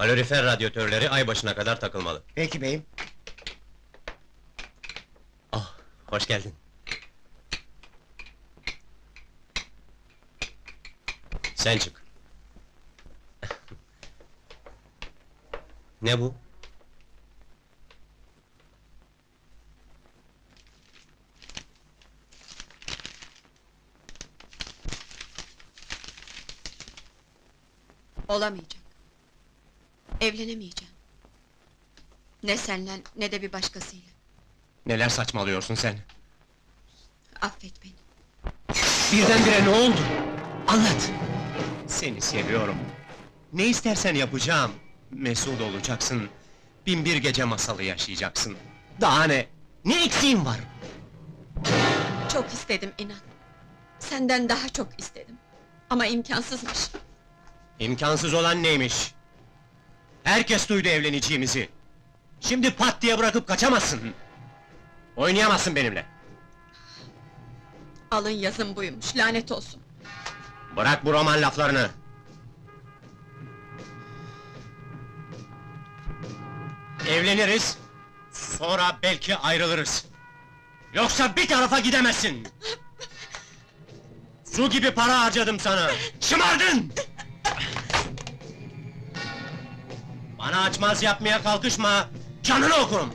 Kalorifer radyatörleri ay başına kadar takılmalı. Peki beyim. Ah, hoş geldin. Sen çık. ne bu? Olamayacak. Evlenemeyeceğim. Ne senle ne de bir başkasıyla. Neler saçmalıyorsun sen? Affet beni. Birdenbire ne oldu? Anlat! Seni seviyorum. Ne istersen yapacağım. Mesut olacaksın. Bin bir gece masalı yaşayacaksın. Daha ne? Ne eksiğin var? Çok istedim inan. Senden daha çok istedim. Ama imkansızmış. İmkansız olan neymiş? Herkes duydu evleneceğimizi. Şimdi pat diye bırakıp kaçamazsın. Oynayamazsın benimle. Alın yazın buymuş, lanet olsun. Bırak bu roman laflarını. Evleniriz, sonra belki ayrılırız. Yoksa bir tarafa gidemezsin! Su gibi para harcadım sana, şımardın! Bana açmaz yapmaya kalkışma, canını okurum!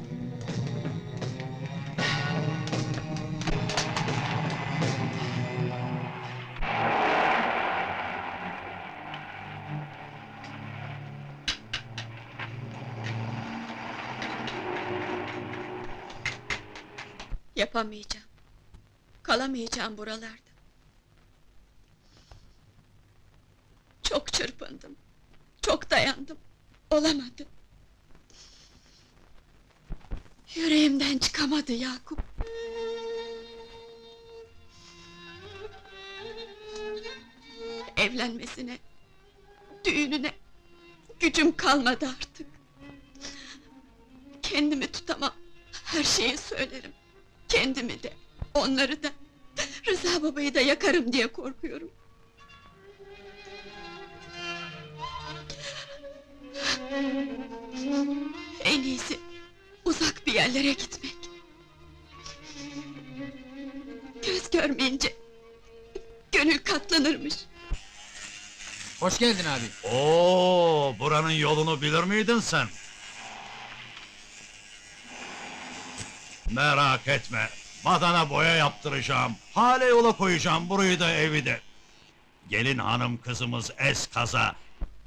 Yapamayacağım. Kalamayacağım buralarda. Çok çırpındım. Çok dayandım. Olamadı. Yüreğimden çıkamadı Yakup. Evlenmesine, düğününe gücüm kalmadı artık. Kendimi tutamam. Her şeyi söylerim. Kendimi de, onları da, Rıza babayı da yakarım diye korkuyorum. En iyisi uzak bir yerlere gitmek. Göz görmeyince gönül katlanırmış. Hoş geldin abi. Oo, buranın yolunu bilir miydin sen? Merak etme. Badana boya yaptıracağım. Hale yola koyacağım burayı da evi de. Gelin hanım kızımız eskaza.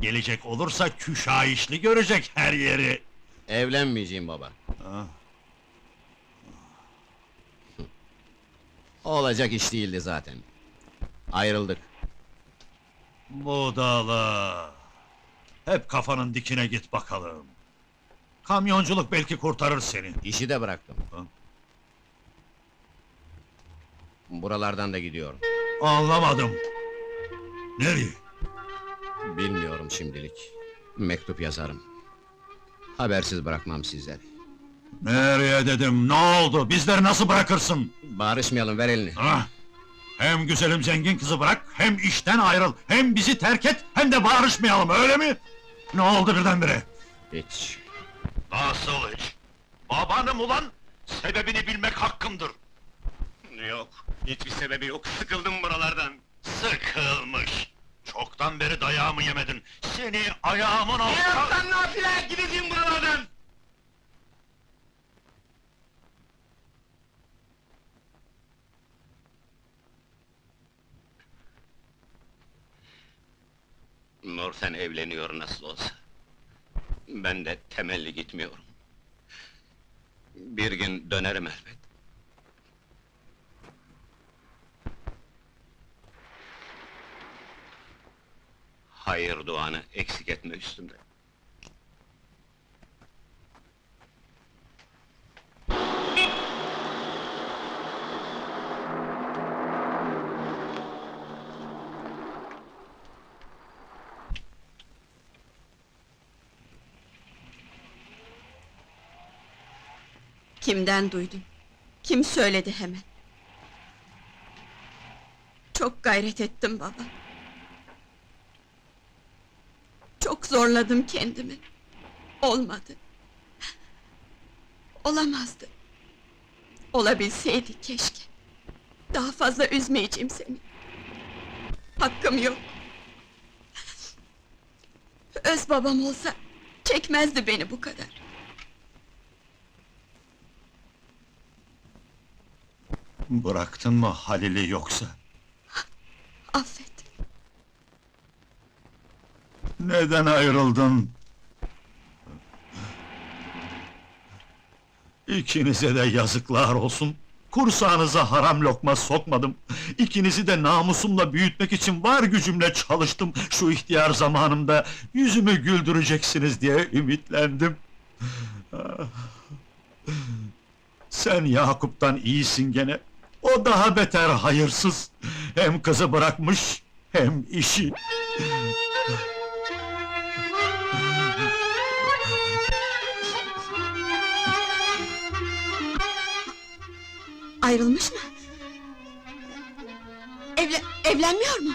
Gelecek olursa küşayişli görecek her yeri. Evlenmeyeceğim baba. Ah. Olacak iş değildi zaten. Ayrıldık. Budala. Hep kafanın dikine git bakalım. Kamyonculuk belki kurtarır seni. İşi de bıraktım. Ha? Buralardan da gidiyorum. Anlamadım. Nereye? Bilmiyorum şimdilik. Mektup yazarım. Habersiz bırakmam sizleri. Nereye dedim, ne oldu? Bizleri nasıl bırakırsın? Barışmayalım ver elini. Ah! Hem güzelim zengin kızı bırak, hem işten ayrıl, hem bizi terk et, hem de barışmayalım, öyle mi? Ne oldu birdenbire? Hiç. Nasıl hiç? Babanım ulan, sebebini bilmek hakkımdır. Yok, hiçbir sebebi yok, sıkıldım buralardan. Sıkılmış! Çoktan beri dayağımı yemedin, seni ayağımın altına... nafile gideceğim buralardan! Nurten evleniyor nasıl olsa. Ben de temelli gitmiyorum. Bir gün dönerim elbet. Hayır duanı eksik etme üstümde. Kimden duydun? Kim söyledi hemen? Çok gayret ettim baba. Çok zorladım kendimi. Olmadı. Olamazdı. Olabilseydi keşke. Daha fazla üzmeyeceğim seni. Hakkım yok. Öz babam olsa çekmezdi beni bu kadar. Bıraktın mı Halil'i yoksa? Affet. Neden ayrıldın? İkinize de yazıklar olsun. Kursağınıza haram lokma sokmadım. İkinizi de namusumla büyütmek için var gücümle çalıştım. Şu ihtiyar zamanımda yüzümü güldüreceksiniz diye ümitlendim. Sen Yakup'tan iyisin gene. O daha beter hayırsız. Hem kızı bırakmış, hem işi. Ayrılmış mı? Evle evlenmiyor mu?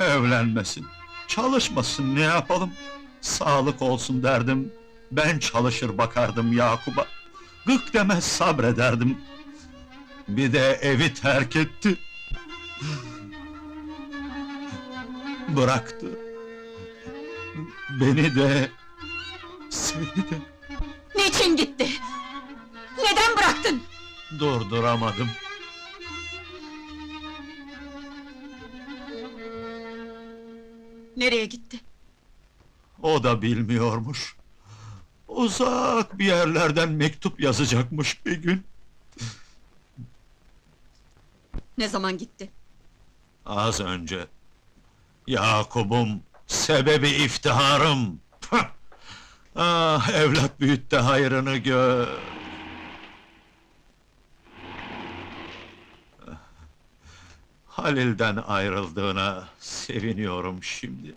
Evlenmesin, çalışmasın ne yapalım? Sağlık olsun derdim, ben çalışır bakardım Yakup'a. Gık demez sabrederdim. Bir de evi terk etti. Bıraktı. Beni de, seni de Niçin gitti? Durduramadım. Nereye gitti? O da bilmiyormuş. Uzak bir yerlerden mektup yazacakmış bir gün. Ne zaman gitti? Az önce. Yakub'um, sebebi iftiharım. Ah, evlat büyüt de hayrını gör. Halil'den ayrıldığına seviniyorum şimdi.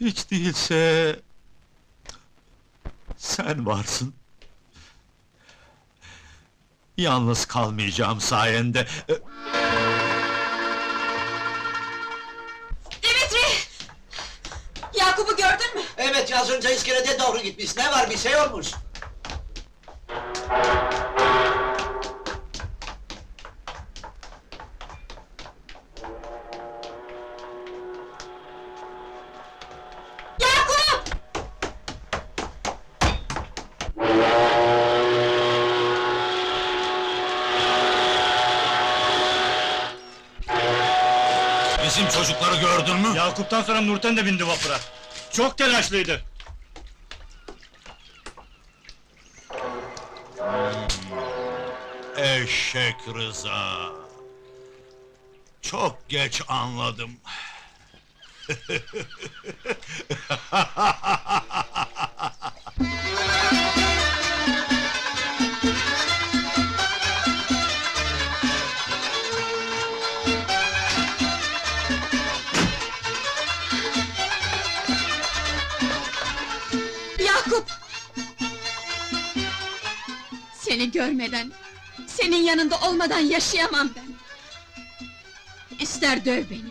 Hiç değilse... Sen varsın. Yalnız kalmayacağım sayende. Dimitri! Yakup'u gördün mü? Evet az önce iskelede doğru gitmiş. Ne var bir şey olmuş. Çocukları gördün mü? Yakup'tan sonra Nurten de bindi vapura. Çok telaşlıydı. Eşek Rıza. Çok geç anladım. Seni görmeden, senin yanında olmadan yaşayamam ben. İster döv beni,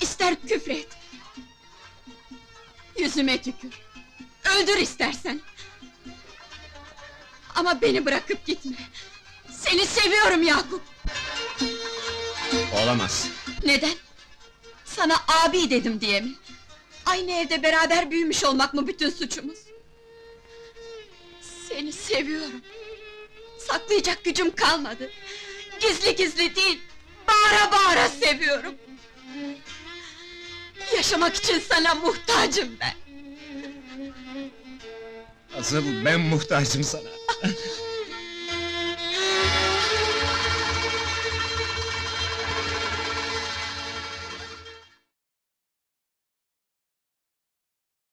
ister küfret. Yüzüme tükür, öldür istersen. Ama beni bırakıp gitme. Seni seviyorum Yakup. Olamaz. Neden? Sana abi dedim diye mi? Aynı evde beraber büyümüş olmak mı bütün suçumuz? Seni seviyorum. Saklayacak gücüm kalmadı. Gizli gizli değil, bağıra bağıra seviyorum. Yaşamak için sana muhtacım ben. Asıl ben muhtacım sana.